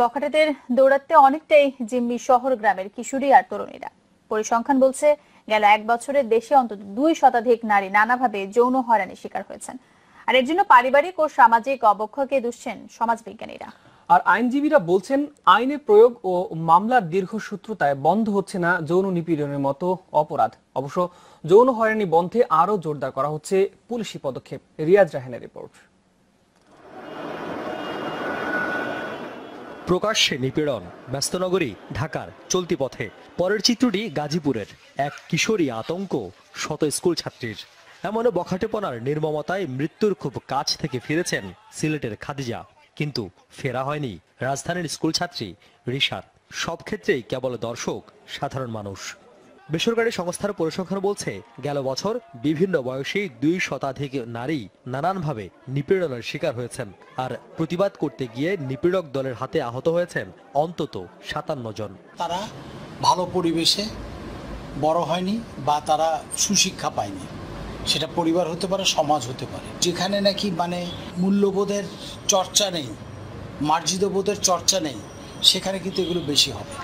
বখাটেদের দৌড়াতে অনেকটাই জিম্মি শহর গ্রামের কিশোরী আর তরুণীরা। পরিসংখ্যান বলছে, গেল এক বছরে দেশে অন্তত দুই শতাধিক নারী নানাভাবে যৌন হয়রানির শিকার হয়েছেন। আর এর জন্য পারিবারিক ও সামাজিক অবক্ষয়কে দুষছেন সমাজবিজ্ঞানীরা। আর আইনজীবীরা বলছেন আইনের প্রয়োগ ও মামলার দীর্ঘসূত্রতায় বন্ধ হচ্ছে না যৌন নিপীড়নের মতো অপরাধ। অবশ্য যৌন হয়রানি বন্ধে আরও জোরদার করা হচ্ছে পুলিশি পদক্ষেপ। রিয়াজ রাহেনের রিপোর্ট। প্রকাশ্যে নিপীড়ন, ব্যস্তনগরী, ঢাকার চলতি পথে। পরের চিত্রটি গাজীপুরের। এক কিশোরী আতঙ্ক, শত স্কুল ছাত্রীর। এমন বখাটেপনার নির্মমতায় মৃত্যুর খুব কাছ থেকে ফিরেছেন সিলেটের খাদিজা। কিন্তু ফেরা হয়নি রাজধানীর স্কুল ছাত্রী রিশার সব ক্ষেত্রেই কেবল দর্শক, সাধারণ মানুষ। বেসরকারি সংস্থার পরিসংখ্যান বলছে, গেল বছর বিভিন্ন বয়সী দুই শতাধিক নারী নানানভাবে নিপীড়নের শিকার হয়েছেন আর প্রতিবাদ করতে গিয়ে নিপীড়ক দলের হাতে আহত হয়েছেন অন্তত সাতান্ন জন। তারা ভালো পরিবেশে বড় হয়নি বা তারা সুশিক্ষা পায়নি। সেটা পরিবার হতে পারে, সমাজ হতে পারে। যেখানে নাকি মানে মূল্যবোধের চর্চা নেই মার্জিত বোধের চর্চা নেই, সেখানে কিন্তু এগুলো বেশি হবে।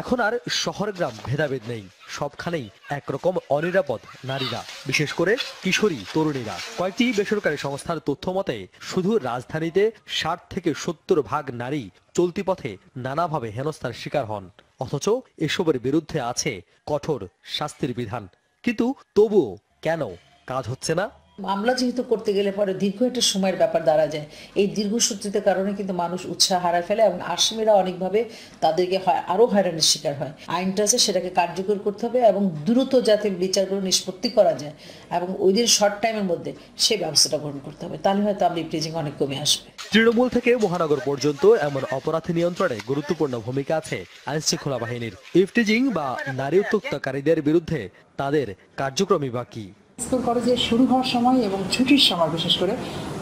এখন আর শহর গ্রাম ভেদাভেদ নেই, সবখানেই একরকম অনিরাপদ নারীরা, বিশেষ করে কিশোরী তরুণীরা। কয়েকটি বেসরকারি সংস্থার তথ্য মতে, শুধু রাজধানীতে ষাট থেকে সত্তর ভাগ নারী চলতি পথে নানাভাবে হেনস্থার শিকার হন, অথচ এসবের বিরুদ্ধে আছে কঠোর শাস্তির বিধান। কিন্তু তবুও কেন? কাজ হচ্ছে না? মামলা যেহেতু করতে গেলে পরে দীর্ঘ একটা সময়ের ব্যাপার দাঁড়া যায়। এই দীর্ঘসূত্রিতার কারণে কিন্তু মানুষ উৎসাহ হারায় ফেলে এবং আসামিরা অনেকভাবে তাদেরকে হয় আরও হয়রানির শিকার হয়। আইনটা আছে, সেটাকে কার্যকর করতে হবে এবং দ্রুত যাতে বিচারগুলো নিষ্পত্তি করা যায় এবং ওই দিন শর্ট টাইমের মধ্যে সেই ব্যবস্থাটা গ্রহণ করতে হবে। তাহলে হয়তো আমরা প্রিজিং অনেক কমে আসবে। তৃণমূল থেকে মহানগর পর্যন্ত এমন অপরাধ নিয়ন্ত্রণে গুরুত্বপূর্ণ ভূমিকা আছে আইনশৃঙ্খলা বাহিনীর। ইফটিজিং বা নারী উত্তক্তকারীদের বিরুদ্ধে তাদের কার্যক্রমই বাকি। স্কুল কলেজে শুরু হওয়ার সময় এবং ছুটির সময়, বিশেষ করে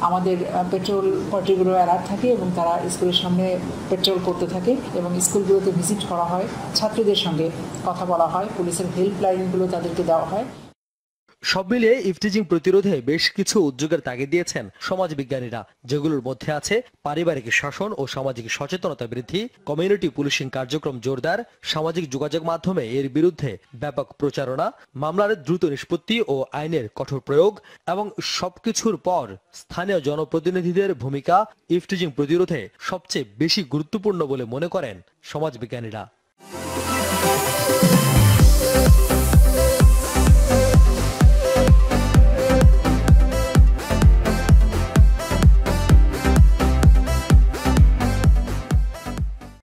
আমাদের পেট্রোল পার্টিগুলো অ্যালার্ট থাকে এবং তারা স্কুলের সামনে পেট্রোল করতে থাকে এবং স্কুলগুলোতে ভিজিট করা হয়। ছাত্রীদের সঙ্গে কথা বলা হয়, পুলিশের হেল্পলাইনগুলো তাদেরকে দেওয়া হয়। সব মিলিয়ে ইফটিজিং প্রতিরোধে বেশ কিছু উদ্যোগের তাগিদ দিয়েছেন সমাজবিজ্ঞানীরা, যেগুলোর মধ্যে আছে পারিবারিক শাসন ও সামাজিক সচেতনতা বৃদ্ধি, কমিউনিটি পুলিশিং কার্যক্রম জোরদার, সামাজিক যোগাযোগ মাধ্যমে এর বিরুদ্ধে ব্যাপক প্রচারণা, মামলার দ্রুত নিষ্পত্তি ও আইনের কঠোর প্রয়োগ এবং সবকিছুর পর স্থানীয় জনপ্রতিনিধিদের ভূমিকা ইফটিজিং প্রতিরোধে সবচেয়ে বেশি গুরুত্বপূর্ণ বলে মনে করেন সমাজবিজ্ঞানীরা।